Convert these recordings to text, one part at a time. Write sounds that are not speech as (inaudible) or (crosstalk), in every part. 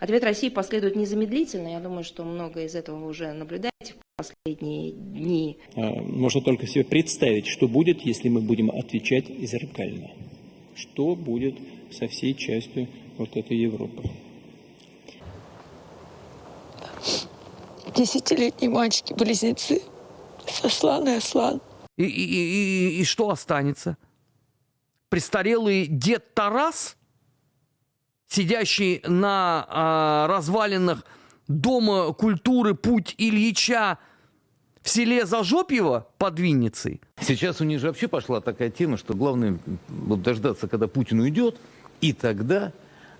Ответ России последует незамедлительно. Я думаю, что многое из этого вы уже наблюдаете в последние дни. А, Можно только себе представить, что будет, если мы будем отвечать зеркально. Что будет со всей частью вот этой Европы. Десятилетние мальчики-близнецы. Сослан и Аслан. И, и- и- и- и что останется? Престарелый дед Тарас, сидящий на а, развалинах Дома культуры «Путь Ильича» в селе Зажопьево под Винницей? Сейчас у них же вообще пошла такая тема, что главное вот дождаться, когда Путин уйдет, и тогда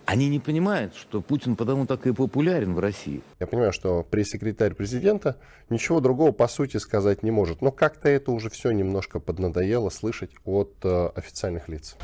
они не понимают, что Путин потому так и популярен в России. Я понимаю, что пресс-секретарь президента ничего другого по сути сказать не может. Но как-то это уже все немножко поднадоело слышать от э, официальных лиц.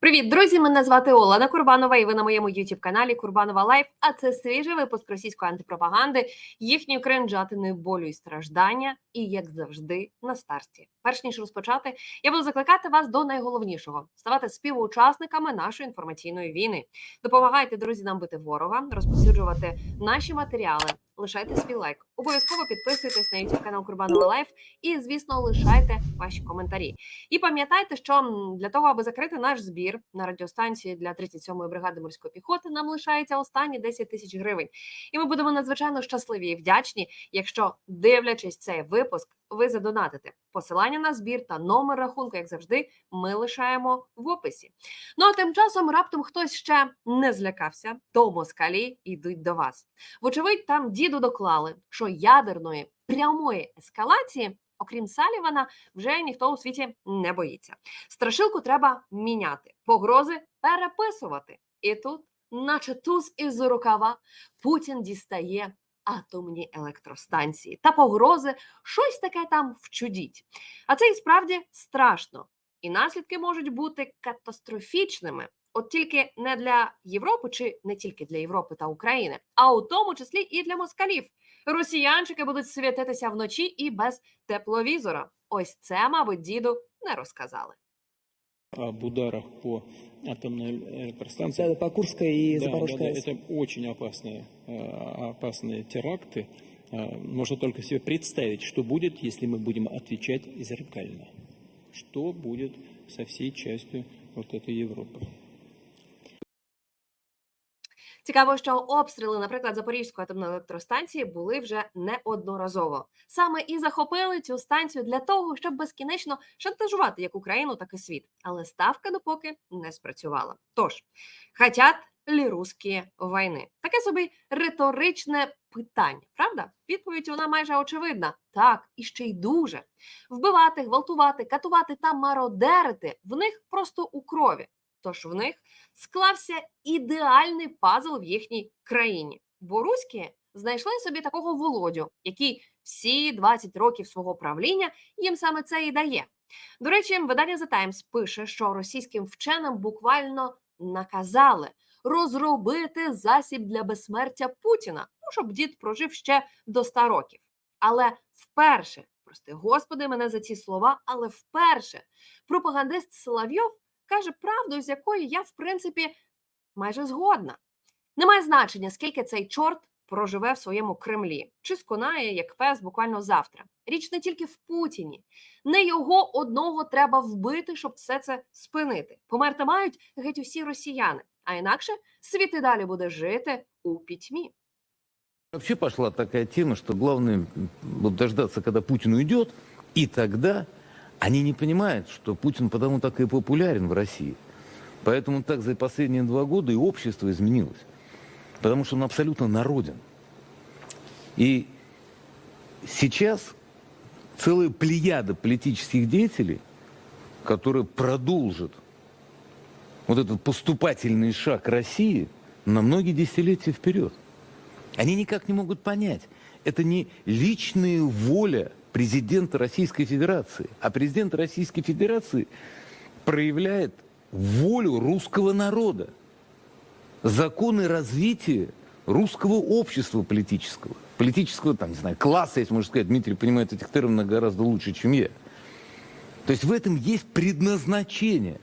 Привіт, друзі! Мене звати Олена Курбанова, і ви на моєму youtube каналі Курбанова Лайф. А це свіжий випуск російської антипропаганди, їхньої кринжатини болю і страждання, і як завжди на старті. Перш ніж розпочати, я буду закликати вас до найголовнішого ставати співучасниками нашої інформаційної війни. Допомагайте друзі нам бити ворога, розповсюджувати наші матеріали. Лишайте свій лайк, обов'язково підписуйтесь на youtube канал Курбанова Лайф і, звісно, лишайте ваші коментарі. І пам'ятайте, що для того, аби закрити наш збір на радіостанції для 37-ї бригади морської піхоти, нам лишається останні 10 тисяч гривень. І ми будемо надзвичайно щасливі і вдячні, якщо, дивлячись цей випуск, ви задонатите. Посилання на збір та номер рахунку, як завжди, ми лишаємо в описі. Ну а тим часом раптом хтось ще не злякався, то москалі йдуть до вас. Вочевидь, там діду доклали, що ядерної прямої ескалації. Окрім Салівана, вже ніхто у світі не боїться. Страшилку треба міняти, погрози переписувати. І тут, наче туз із рукава, Путін дістає атомні електростанції та погрози щось таке там вчудіть. А це і справді страшно. І наслідки можуть бути катастрофічними От тільки не для Європи, чи не тільки для Європи та України, а у тому числі і для москалів. Росіянчики будуть світитися вночі і без тепловізора. Ось це, мабуть, діду не розказали. Об ударах по атомной электростанции. Да, по Курской и Да, да, Запорожской да, АЭС. это очень опасные, э, опасные теракты. Э, Можно только себе представить, что будет, если мы будем отвечать зеркально. Что будет со всей частью вот этой Европы. Цікаво, що обстріли, наприклад, Запорізької атомної електростанції були вже неодноразово. Саме і захопили цю станцію для того, щоб безкінечно шантажувати як Україну, так і світ. Але ставка допоки не спрацювала. Тож, хотять лі русські війни? Таке собі риторичне питання, правда? Відповідь вона майже очевидна. Так, і ще й дуже. Вбивати, гвалтувати, катувати та мародерити в них просто у крові. Тож в них склався ідеальний пазл в їхній країні. Бо руські знайшли собі такого володю, який всі 20 років свого правління їм саме це і дає. До речі, видання The Times пише, що російським вченим буквально наказали розробити засіб для безсмертя Путіна, ну щоб дід прожив ще до 100 років. Але вперше, прости господи, мене за ці слова, але вперше пропагандист Соловйов каже правду, з якою я, в принципі, майже згодна. Немає значення, скільки цей чорт проживе в своєму Кремлі, чи сконає як пес буквально завтра. Річ не тільки в Путіні, не його одного треба вбити, щоб все це спинити. Померти мають геть усі росіяни, а інакше світ і далі буде жити у пітьмі. Вообще пошла такая тема, что главное вот дождаться, когда Путин и тогда они не понимают, что Путин потому так и популярен в России. Поэтому так за последние два года и общество изменилось. Потому что он абсолютно народен. И сейчас целая плеяда политических деятелей, которые продолжат вот этот поступательный шаг России на многие десятилетия вперед. Они никак не могут понять, это не личная воля президента Российской Федерации, а президент Российской Федерации проявляет волю русского народа, законы развития русского общества политического, политического, там, не знаю, класса, если можно сказать, Дмитрий понимает этих терминов гораздо лучше, чем я. То есть в этом есть предназначение.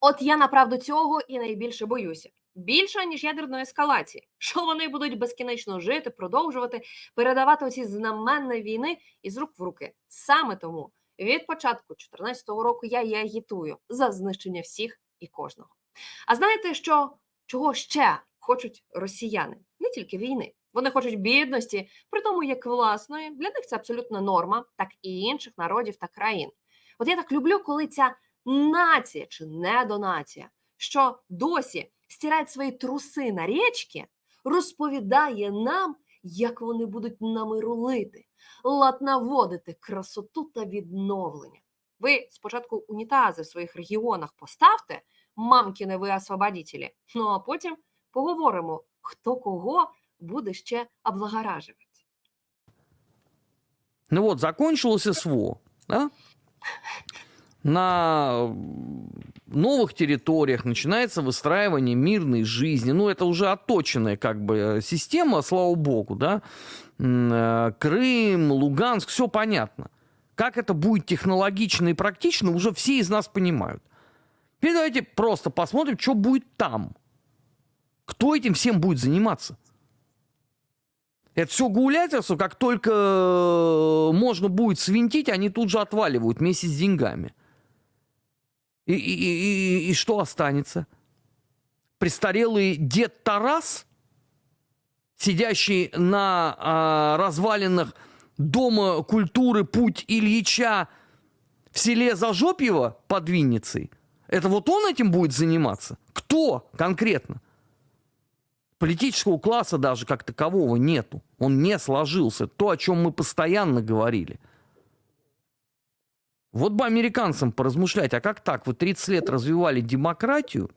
От я направду цього і найбільше боюся. Більше ніж ядерної ескалації, (laughs) що вони будуть безкінечно жити, продовжувати передавати оці знаменні війни із рук в руки. Саме тому від початку 2014 року я і агітую за знищення всіх і кожного. А знаєте, що чого ще хочуть росіяни? Не тільки війни. Вони хочуть бідності, при тому як власної, для них це абсолютно норма, так і інших народів та країн. От я так люблю, коли ця нація чи недонація, що досі стирає свої труси на річки, розповідає нам, як вони будуть нами рулити, лад наводити красоту та відновлення. Ви спочатку унітази в своїх регіонах поставте, мамкіни ви освободітелі, ну а потім поговоримо, хто кого буде ще облагоражувати. Ну вот, закончилось СВО, да? На новых территориях начинается выстраивание мирной жизни. Ну, это уже отточенная как бы э, система, слава богу, да? Э, Крым, Луганск, все понятно. Как это будет технологично и практично, уже все из нас понимают. Теперь давайте просто посмотрим, что будет там. Кто этим всем будет заниматься? Это все гулятерство, как только э, можно будет свинтить, они тут же отваливают вместе с деньгами. И, и- и- и- что останется? Престарелый дед Тарас, сидящий на а, развалинах Дома культуры «Путь Ильича» в селе Зажопьево под Винницей, это вот он этим будет заниматься? Кто конкретно? Политического класса даже как такового нету. Он не сложился. То, о чем мы постоянно говорили. Вот бы американцам поразмышлять, а как так? Вы 30 лет развивали демократию,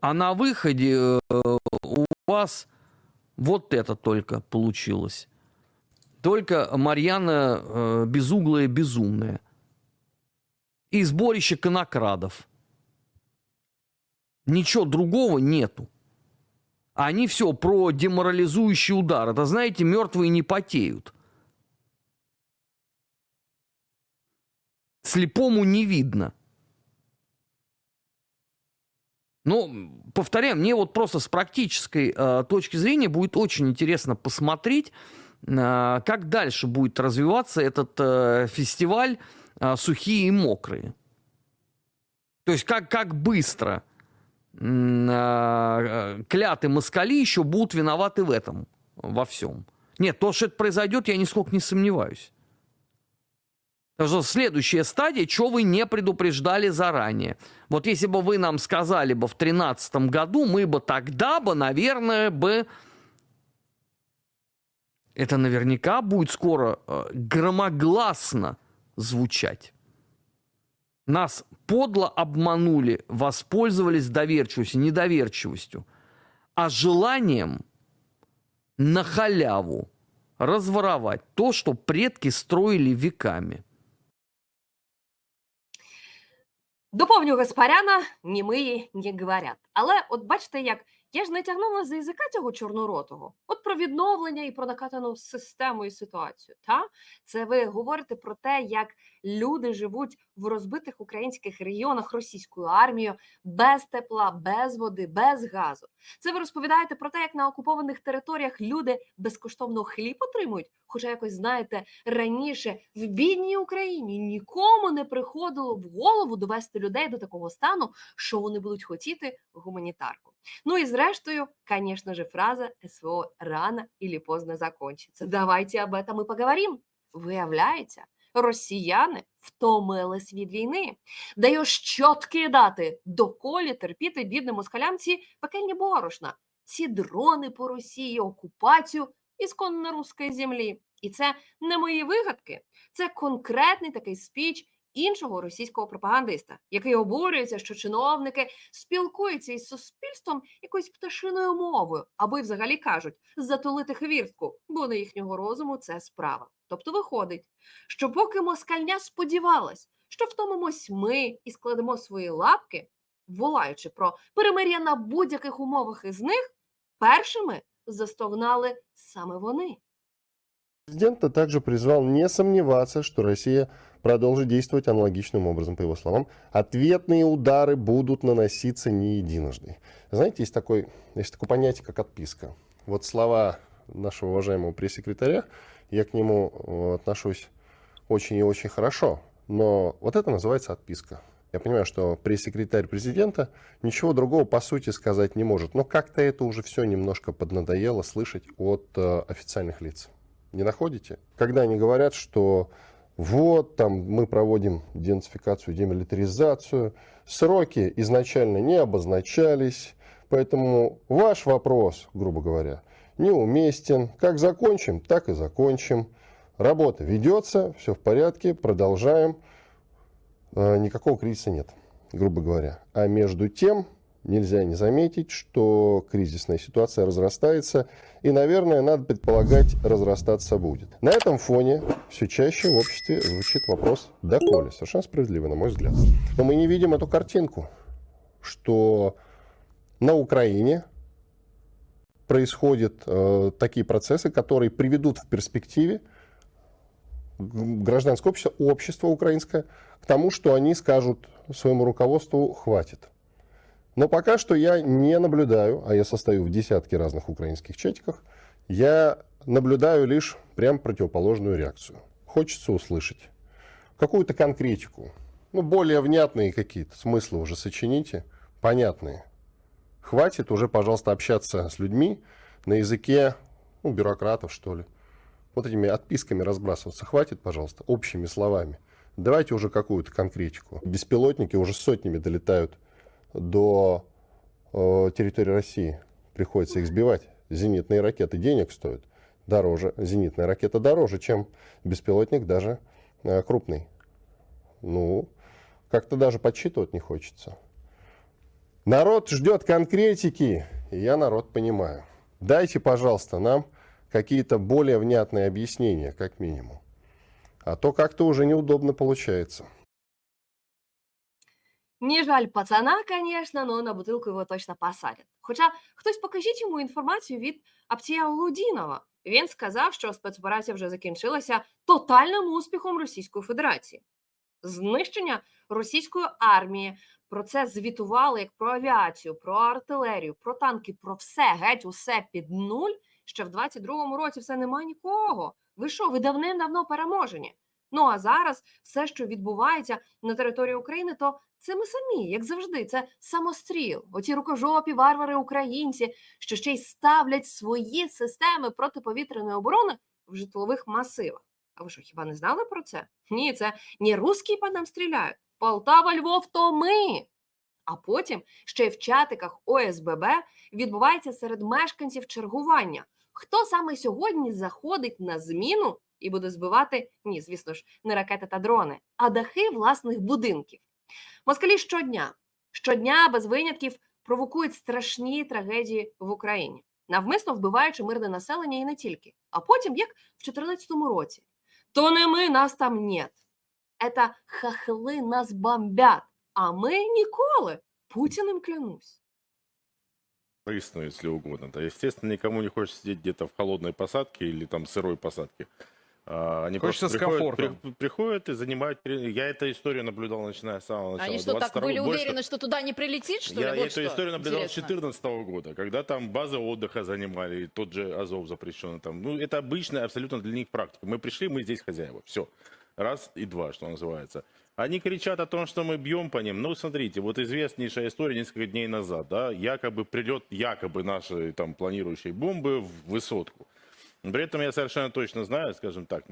а на выходе э, у вас вот это только получилось. Только Марьяна э, безуглая безумная. И сборище конокрадов. Ничего другого нету. Они все про деморализующий удар. Это, знаете, мертвые не потеют. Слепому не видно. Ну, повторяю, мне вот просто с практической э, точки зрения будет очень интересно посмотреть, э, как дальше будет развиваться этот э, фестиваль э, «Сухие и мокрые». То есть как, как быстро м, э, клятые москали еще будут виноваты в этом, во всем. Нет, то, что это произойдет, я нисколько не сомневаюсь. Потому что следующая стадия, что вы не предупреждали заранее. Вот если бы вы нам сказали бы в 2013 году, мы бы тогда бы, наверное, бы... Это наверняка будет скоро э, громогласно звучать. Нас подло обманули, воспользовались доверчивостью, недоверчивостью, а желанием на халяву разворовать то, что предки строили веками. Доповню Гаспаряна, ми ні говорять. Але от бачите, як я ж не тягнула за язика цього чорноротого. От про відновлення і про накатану систему і ситуацію. Та це ви говорите про те, як люди живуть в розбитих українських регіонах російською армією без тепла, без води, без газу. Це ви розповідаєте про те, як на окупованих територіях люди безкоштовно хліб отримують. Хоча якось знаєте, раніше в бідній Україні нікому не приходило в голову довести людей до такого стану, що вони будуть хотіти гуманітарку. Ну і зрештою, звісно же, фраза СВО рано или поздно закончится. Давайте об этом і поговорим. Виявляється, росіяни втомились від війни. даю щотки дати, доколі терпіти бідним москалям ці пекельні борошна, ці дрони по Росії, окупацію ісконно руської землі. І це не мої вигадки, це конкретний такий спіч іншого російського пропагандиста, який обурюється, що чиновники спілкуються із суспільством якоюсь пташиною мовою, або й взагалі кажуть затулити хвіртку, бо на їхнього розуму це справа. Тобто виходить, що поки москальня сподівалась, що втомимось ми і складемо свої лапки, волаючи про перемир'я на будь-яких умовах із них, першими застогнали саме вони. Президент также призвал не сомневаться, что Россия продолжит действовать аналогичным образом, по его словам. Ответные удары будут наноситься не единожды. Знаете, есть, такой, есть такое понятие, как отписка. Вот слова нашего уважаемого пресс-секретаря, я к нему э, отношусь очень и очень хорошо. Но вот это называется отписка. Я понимаю, что пресс-секретарь президента ничего другого по сути сказать не может. Но как-то это уже все немножко поднадоело слышать от э, официальных лиц. Не находите? Когда они говорят, что вот там мы проводим денацификацию, демилитаризацию, сроки изначально не обозначались, поэтому ваш вопрос, грубо говоря, неуместен. Как закончим, так и закончим. Работа ведется, все в порядке, продолжаем. Э, Никакого кризиса нет, грубо говоря. А между тем, нельзя не заметить, что кризисная ситуация разрастается, и, наверное, надо предполагать, разрастаться будет. На этом фоне все чаще в обществе звучит вопрос «доколе?». Совершенно справедливо, на мой взгляд. Но мы не видим эту картинку, что на Украине происходят э, такие процессы, которые приведут в перспективе гражданское общество, общество украинское к тому, что они скажут своему руководству «хватит». Но пока что я не наблюдаю, а я состою в десятке разных украинских чатиках, я наблюдаю лишь прям противоположную реакцию. Хочется услышать какую-то конкретику, ну, более внятные какие-то смыслы уже сочините, понятные. Хватит уже, пожалуйста, общаться с людьми на языке ну, бюрократов, что ли. Вот этими отписками разбрасываться. Хватит, пожалуйста, общими словами. Давайте уже какую-то конкретику. Беспилотники уже сотнями долетают до э, территории России. Приходится их сбивать. Зенитные ракеты денег стоят. Дороже. Зенитная ракета дороже, чем беспилотник даже э, крупный. Ну, как-то даже подсчитывать не хочется. Народ ждет конкретики, и я народ понимаю. Дайте, пожалуйста, нам какие-то более внятные объяснения, как минимум. А то как-то уже неудобно получается. Не жаль пацана, конечно, но на бутилку його точно посадять. Хоча хтось покажіть йому інформацію від Аптія Улудінова. Він сказав, що спецоперація вже закінчилася тотальним успіхом Російської Федерації. Знищення російської армії. Про це звітували як про авіацію, про артилерію, про танки, про все, геть усе під нуль. Ще в 22-му році все нема нікого. Ви що, ви давним-давно переможені? Ну а зараз все, що відбувається на території України, то це ми самі, як завжди, це самостріл. Оці рукожопі, варвари, українці, що ще й ставлять свої системи протиповітряної оборони в житлових масивах. А ви що, хіба не знали про це? Ні, це не русські по нам стріляють. Полтава, Львов, то ми. А потім ще й в чатиках ОСББ відбувається серед мешканців чергування. Хто саме сьогодні заходить на зміну і буде збивати, ні, звісно ж, не ракети та дрони, а дахи власних будинків. Москалі щодня, щодня без винятків провокують страшні трагедії в Україні, навмисно вбиваючи мирне населення і не тільки. А потім, як в 2014 році, то не ми, нас там нет. Это хахли нас бомбят, а ми ніколи. Путіним клянусь. корыстную, если угодно. Да, естественно, никому не хочется сидеть где-то в холодной посадке или там сырой посадке. А, Они Хочется просто с приходят, при- приходят и занимают... Я эту историю наблюдал, начиная с самого начала. Они что, так 22-го. были Больше- уверены, что туда не прилетит, что я ли? Вот эту что историю наблюдал интересно. с 2014 года, когда там базы отдыха занимали, и тот же Азов запрещенный там. Ну, это обычная абсолютно для них практика. Мы пришли, мы здесь хозяева. Все. Раз и два, что называется. Они кричат о том, что мы бьем по ним. Ну, смотрите, вот известнейшая история несколько дней назад, да, якобы прилет, якобы нашей там планирующей бомбы в высотку. При этом я совершенно точно знаю, скажем так,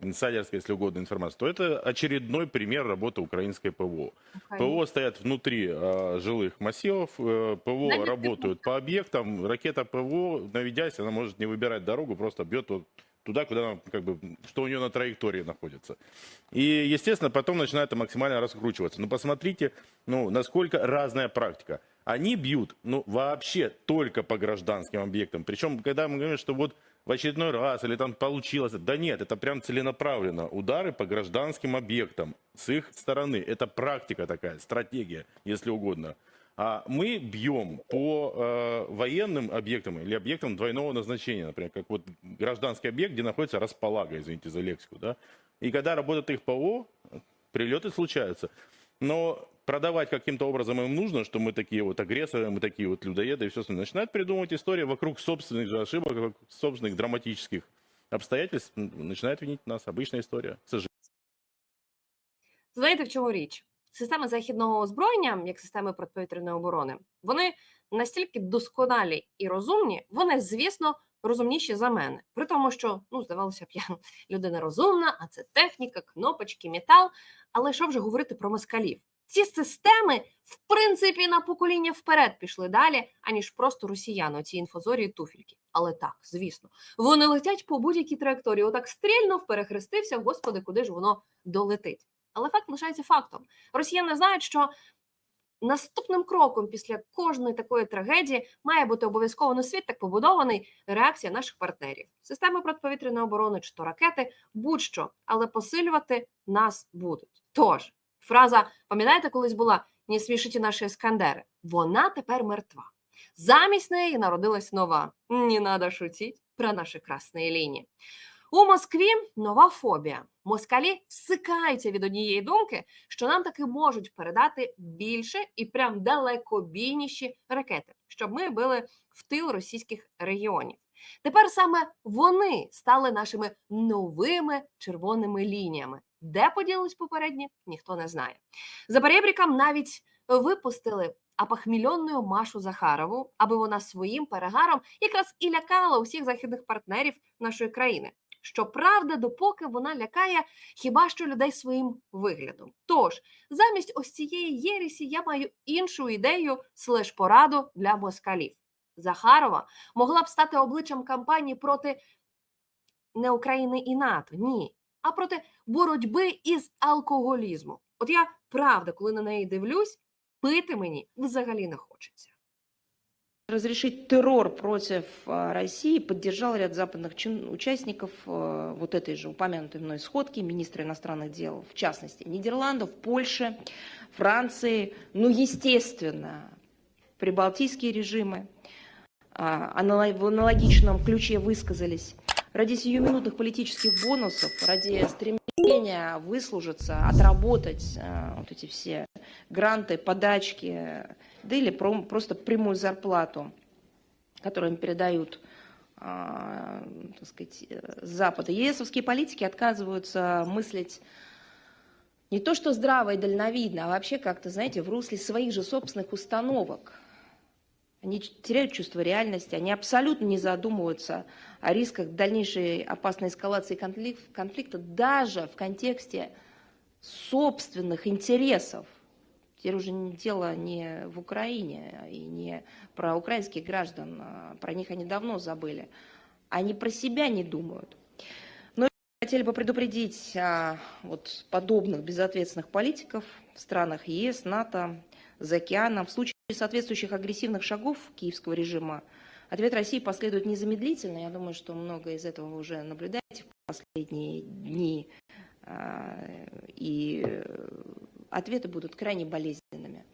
инсайдерская, если угодно, информация, то это очередной пример работы украинской ПВО. ПВО стоят внутри э, жилых массивов, э, ПВО На работают по объектам, ракета ПВО, наведясь, она может не выбирать дорогу, просто бьет вот туда, куда она, как бы, что у нее на траектории находится. И, естественно, потом начинает это максимально раскручиваться. Но посмотрите, ну, насколько разная практика. Они бьют, ну, вообще только по гражданским объектам. Причем, когда мы говорим, что вот в очередной раз или там получилось, да нет, это прям целенаправленно. Удары по гражданским объектам с их стороны. Это практика такая, стратегия, если угодно. А мы бьем по э, военным объектам или объектам двойного назначения, например, как вот гражданский объект, где находится располага, извините за лексику, да. И когда работает их ПО, прилеты случаются. Но продавать каким-то образом им нужно, что мы такие вот агрессоры, мы такие вот людоеды и все остальное. Начинают придумывать истории вокруг собственных же ошибок, вокруг собственных драматических обстоятельств. м, Начинают винить нас. Обычная история, к сожалению. Знаєте, в чому річ? Системи західного озброєння, як системи протиповітряної оборони, вони настільки досконалі і розумні, вони, звісно, розумніші за мене. При тому, що ну здавалося б, я людина розумна, а це техніка, кнопочки, метал. Але що вже говорити про москалів? Ці системи, в принципі, на покоління вперед пішли далі, аніж просто росіяни, ці інфозорі і туфельки. Але так, звісно, вони летять по будь-якій траєкторії. Отак стрільнув, перехрестився, господи, куди ж воно долетить. Але факт лишається фактом. Росіяни знають, що наступним кроком після кожної такої трагедії має бути обов'язково на світ так побудований реакція наших партнерів, системи протиповітряної оборони чи то ракети, будь-що, але посилювати нас будуть. Тож фраза пам'ятаєте, колись була не смішиті наші іскандери. Вона тепер мертва. Замість неї народилась нова. Не надо шутіть про наші красні лінії. У Москві нова фобія. Москалі всикаються від однієї думки, що нам таки можуть передати більше і прям далекобійніші ракети, щоб ми били в тил російських регіонів. Тепер саме вони стали нашими новими червоними лініями. Де поділились попередні, ніхто не знає. За перебріком навіть випустили апахмільонну Машу Захарову, аби вона своїм перегаром якраз і лякала усіх західних партнерів нашої країни. Щоправда, допоки вона лякає хіба що людей своїм виглядом. Тож, замість ось цієї єресі я маю іншу ідею слеш пораду для москалів. Захарова могла б стати обличчям кампанії проти не України і НАТО, ні, а проти боротьби із алкоголізмом. От я правда, коли на неї дивлюсь, пити мені взагалі не хочеться. разрешить террор против а, России поддержал ряд западных чин- участников а, вот этой же упомянутой мной сходки, министры иностранных дел, в частности, Нидерландов, Польши, Франции, ну, естественно, прибалтийские режимы а, анало- В аналогичном ключе высказались. Ради сиюминутных политических бонусов, ради стремления выслужиться, отработать а, вот эти все гранты, подачки, да или про- просто прямую зарплату, которую им передают а, так сказать, э, Запада. ЕСовские политики отказываются мыслить не то что здраво и дальновидно, а вообще как-то, знаете, в русле своих же собственных установок. Они теряют чувство реальности, они абсолютно не задумываются о рисках дальнейшей опасной эскалации конфлик- конфликта даже в контексте собственных интересов. Теперь уже дело не в Украине и не про украинских граждан, а про них они давно забыли. Они про себя не думают. Но хотели бы предупредить а, вот подобных безответственных политиков в странах ЕС, НАТО, за океаном. В случае соответствующих агрессивных шагов киевского режима ответ России последует незамедлительно. Я думаю, что много из этого вы уже наблюдаете в последние дни. А, И э, ответы будут крайне болезненными.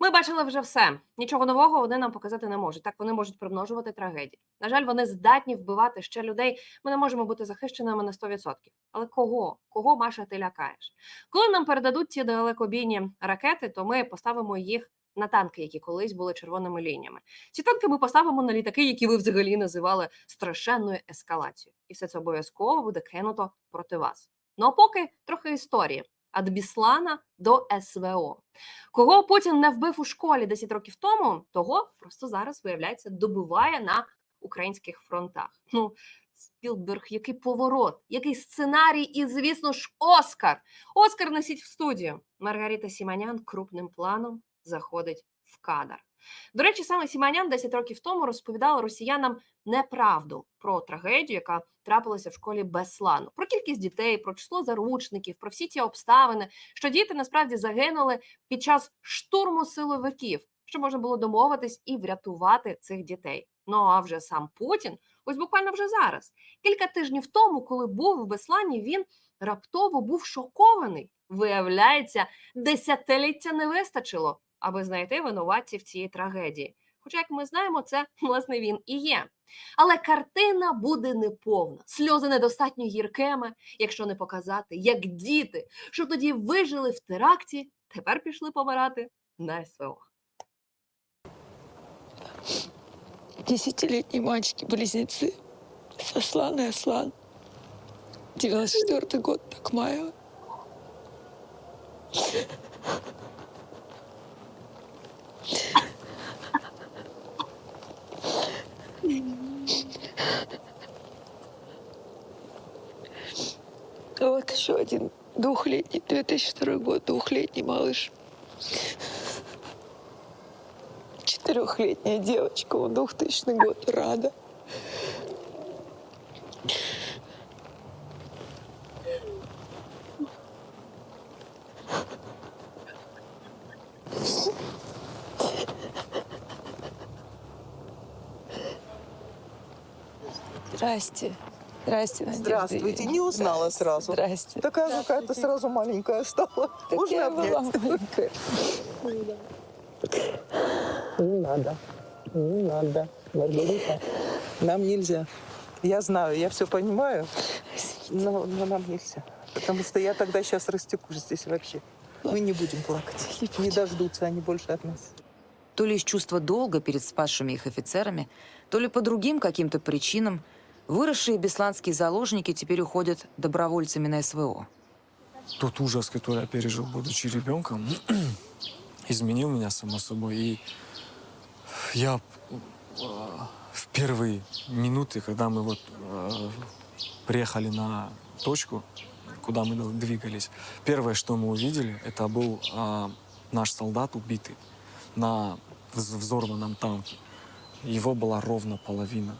Ми бачили вже все. Нічого нового вони нам показати не можуть. Так вони можуть примножувати трагедії. На жаль, вони здатні вбивати ще людей. Ми не можемо бути захищеними на 100%. Але кого? Кого Маша ти лякаєш? Коли нам передадуть ці далекобійні ракети, то ми поставимо їх на танки, які колись були червоними лініями. Ці танки ми поставимо на літаки, які ви взагалі називали страшенною ескалацією. І все це обов'язково буде кинуто проти вас. Ну а поки трохи історії. Від Біслана до СВО. Кого Путін не вбив у школі 10 років тому, того просто зараз, виявляється, добиває на українських фронтах. Ну, Спілберг, який поворот, який сценарій, і, звісно ж, Оскар. Оскар носіть в студію. Маргарита Сіманян крупним планом заходить в кадр. До речі, саме Сіманян 10 років тому розповідала росіянам неправду про трагедію, яка трапилася в школі Беслану, про кількість дітей, про число заручників, про всі ці обставини, що діти насправді загинули під час штурму силовиків, що можна було домовитись і врятувати цих дітей. Ну а вже сам Путін, ось буквально вже зараз, кілька тижнів тому, коли був в Беслані, він раптово був шокований. Виявляється, десятиліття не вистачило, аби знайти винуватців цієї трагедії. Хоча, як ми знаємо, це власне він і є. Але картина буде неповна, сльози недостатньо гіркими, якщо не показати, як діти, що тоді вижили в теракті, тепер пішли помирати на СВО. Десятилетние мальчики-близнецы. Сослан и Аслан. 94 год, Такмаева. Вот еще один двухлетний, 2002 год, двухлетний малыш. Четырехлетняя девочка, он 2000 год, Рада. Здрасте. Здрасте, Надежда Здравствуйте, не узнала сразу. Здрасте. Такая же какая-то сразу маленькая стала. Так Можно я была обнять? маленькая. Не надо. Не надо. Маргарита. Нам нельзя. Я знаю, я все понимаю, но, но нам нельзя. Потому что я тогда сейчас растекусь здесь вообще. Мы не будем плакать. Не дождутся они больше от нас. То ли из чувства долга перед спасшими их офицерами, то ли по другим каким-то причинам, выросшие бесланские заложники теперь уходят добровольцами на СВО. Тот ужас, который я пережил, будучи ребенком, (clears throat) изменил меня, само собой. И я э, в первые минуты, когда мы вот э, приехали на точку, куда мы двигались, первое, что мы увидели, это был э, наш солдат убитый на вз- взорванном танке. Его была ровно половина.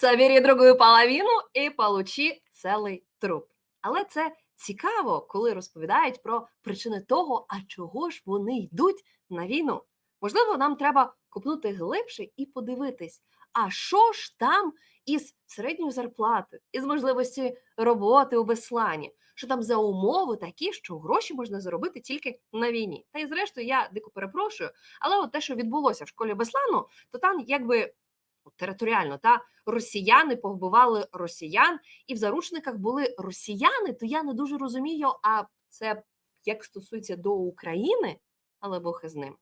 Собери другу половину і получи цілий труп. Але це цікаво, коли розповідають про причини того, а чого ж вони йдуть на війну. Можливо, нам треба купнути глибше і подивитись, а що ж там із середньою зарплатою, із можливості роботи у Беслані, що там за умови такі, що гроші можна заробити тільки на війні. Та й зрештою, я дико перепрошую, але от те, що відбулося в школі Беслану, то там якби територіально та росіяни повбивали росіян, і в заручниках були росіяни, то я не дуже розумію, а це як стосується до України, але Бог із ним.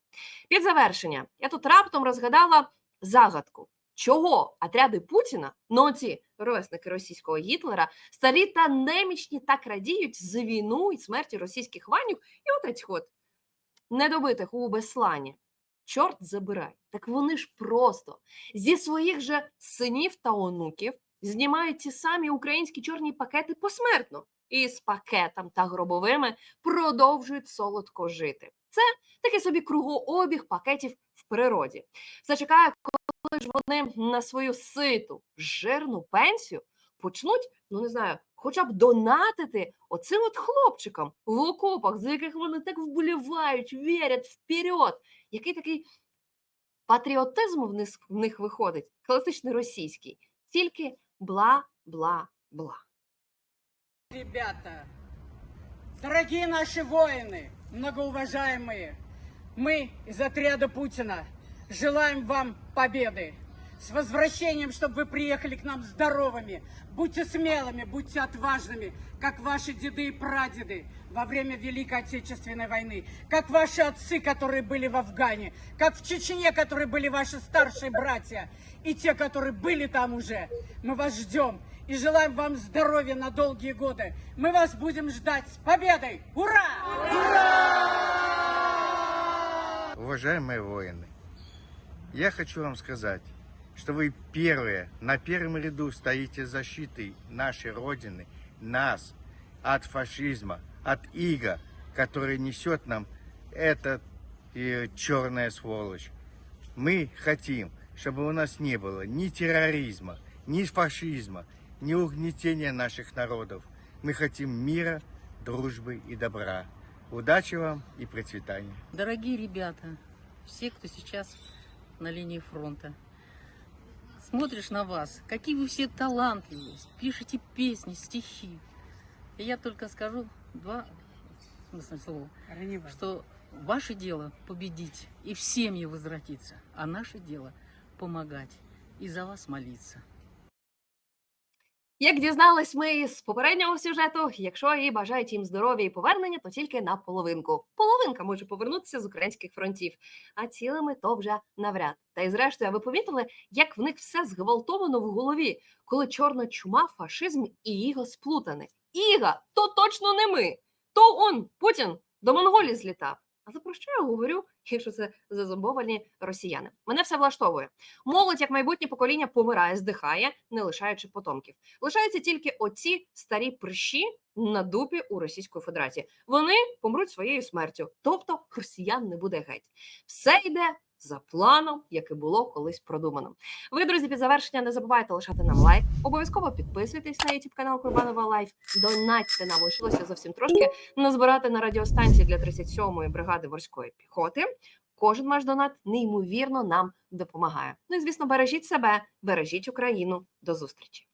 Під завершення, я тут раптом розгадала загадку. Чого отряди Путіна, ну ці ровесники російського Гітлера, старі та немічні так радіють за війну і смерті російських ванюк і от этих от недобитих у Беслані. Чорт забирай. Так вони ж просто зі своїх же синів та онуків знімають ті самі українські чорні пакети посмертно і з пакетом та гробовими продовжують солодко жити. Це такий собі кругообіг пакетів в природі. Все чекає, коли ж вони на свою ситу жирну пенсію почнуть, ну не знаю, хоча б донатити оцим от хлопчикам в окопах, за яких вони так вболівають, вірять вперед Який такий патріотизм в них, в них виходить, класичний російський, тільки бла-бла-бла. Ребята, дорогие наши воины, многоуважаемые, мы из отряда Путина желаем вам победы. С возвращением, чтобы вы приехали к нам здоровыми. Будьте смелыми, будьте отважными, как ваши деды и прадеды во время Великой Отечественной войны, как ваши отцы, которые были в Афгане, как в Чечне, которые были ваши старшие братья, и те, которые были там уже. Мы вас ждем и желаем вам здоровья на долгие годы. Мы вас будем ждать с победой! Ура! Уважаемые воины, я хочу вам сказать, что вы первые, на первом ряду стоите защитой нашей Родины, нас от фашизма, от иго, который несет нам эта э, черная сволочь. Мы хотим, чтобы у нас не было ни терроризма, ни фашизма, ни угнетения наших народов. Мы хотим мира, дружбы и добра. Удачи вам и процветания. Дорогие ребята, все, кто сейчас на линии фронта, смотришь на вас, какие вы все талантливые, пишете песни, стихи. И я только скажу два смысла слова, что ваше дело победить и в семьи возвратиться, а наше дело помогать и за вас молиться. Як дізнались ми з попереднього сюжету, якщо і бажають їм здоров'я і повернення, то тільки на половинку. Половинка може повернутися з українських фронтів, а цілими то вже навряд. Та й зрештою, а ви помітили, як в них все зґвалтовано в голові, коли чорна чума, фашизм і іго сплутані. Іга, то точно не ми. То он Путін до Монголії злітав. Але про що я говорю, якщо це зазомбовані росіяни? Мене все влаштовує. Молодь, як майбутнє покоління, помирає, здихає, не лишаючи потомків. Лишаються тільки оці старі прищі на дупі у Російської Федерації. Вони помруть своєю смертю, тобто росіян не буде геть. Все йде за планом, як і було колись продумано. Ви, друзі, під завершення не забувайте лишати нам лайк. Обов'язково підписуйтесь на YouTube канал Курбанова Лайф. Донатьте нам лишилося зовсім трошки назбирати на радіостанції для 37-ї бригади морської піхоти. Кожен ваш донат неймовірно нам допомагає. Ну і звісно, бережіть себе, бережіть Україну. До зустрічі.